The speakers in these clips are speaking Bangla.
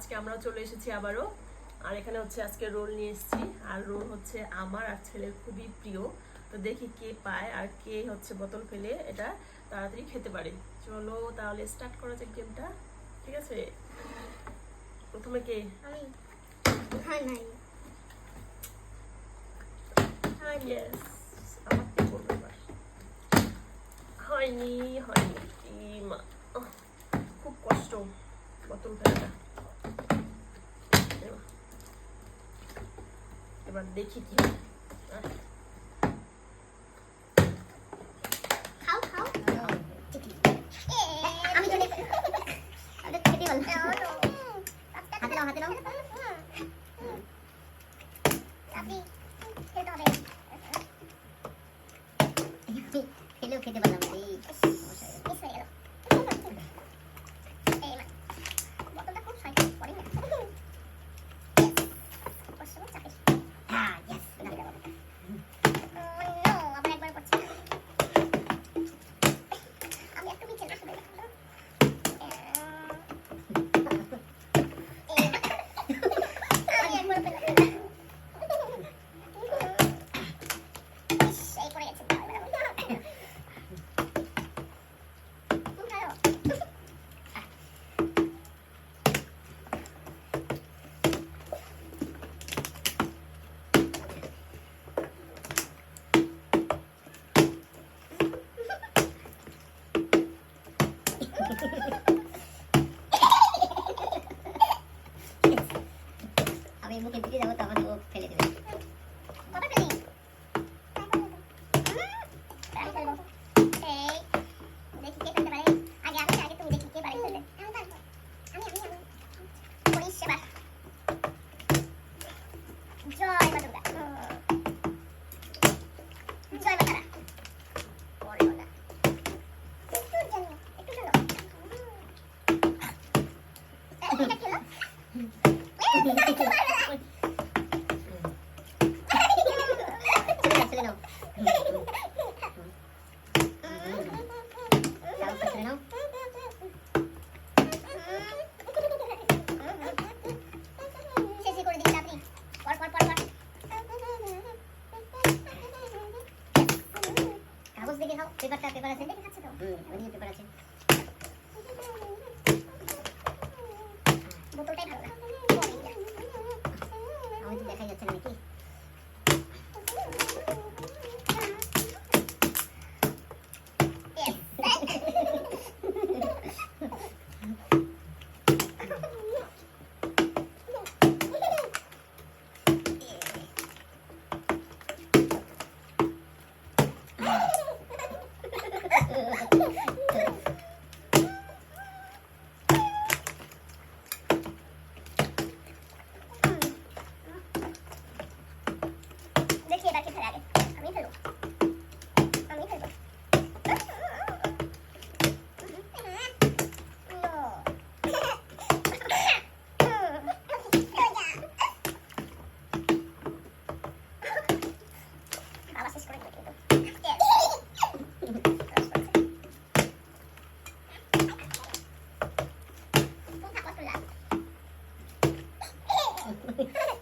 আজকে আমরা চলে এসেছি আবারও। আর এখানে হচ্ছে আজকে রোল নিয়ে এসেছি। আর রোল হচ্ছে আমার আর ছেলের খুবই প্রিয়। তো দেখি কে পায় আর কে হচ্ছে বোতল ফেলে এটা তাড়াতাড়ি খেতে পারে। চলো তাহলে স্টার্ট করা যাক গেমটা। ঠিক আছে? প্রথমে কে? হ্যাঁ হয়নি হয়নি। খুব কষ্ট বোতল ফেলাটা। এবার দেখি কি হয় আহ, খাও খাও আমি তো দেখি আমি তো খেতে বললাম আমি মুখের দিকে যাব তখন ও ফেলে দেবে কবে ফেলি ছেলে নাও শেষে করে দিই তাড়াতাড়ি পর পর পর পর কাগজ দেখে খাও পেপারটা পেপার আছে দেখে খাচ্ছে তো? হুম পেপার আছে।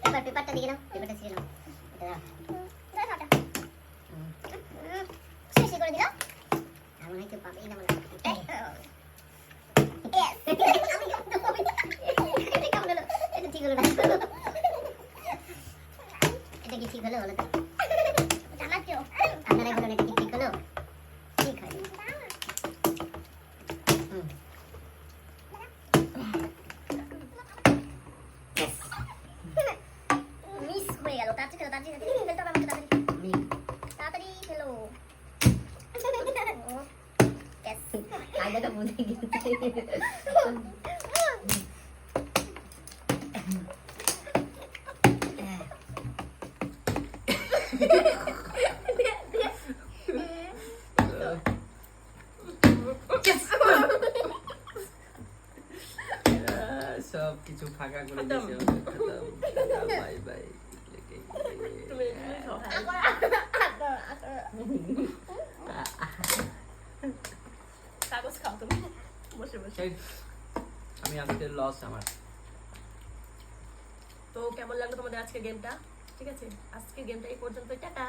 এবার পেপারটা দিয়ে নাও পেপারটা ছিঁড়ে নাও। করে দিল এমন হয়তো পাবেই না মনে এটা হলো? ঠিক হলো কি ঠিক হলো বলো তো? 내가 못생겼는데. 아, 수업 기초 방학으로 이제 갔다 오 바이바이. সেই আমি আজকে লস আমার। তো কেমন লাগল তোমাদের আজকে গেমটা ঠিক আছে? আজকে গেমটা এই পর্যন্ত টাটা!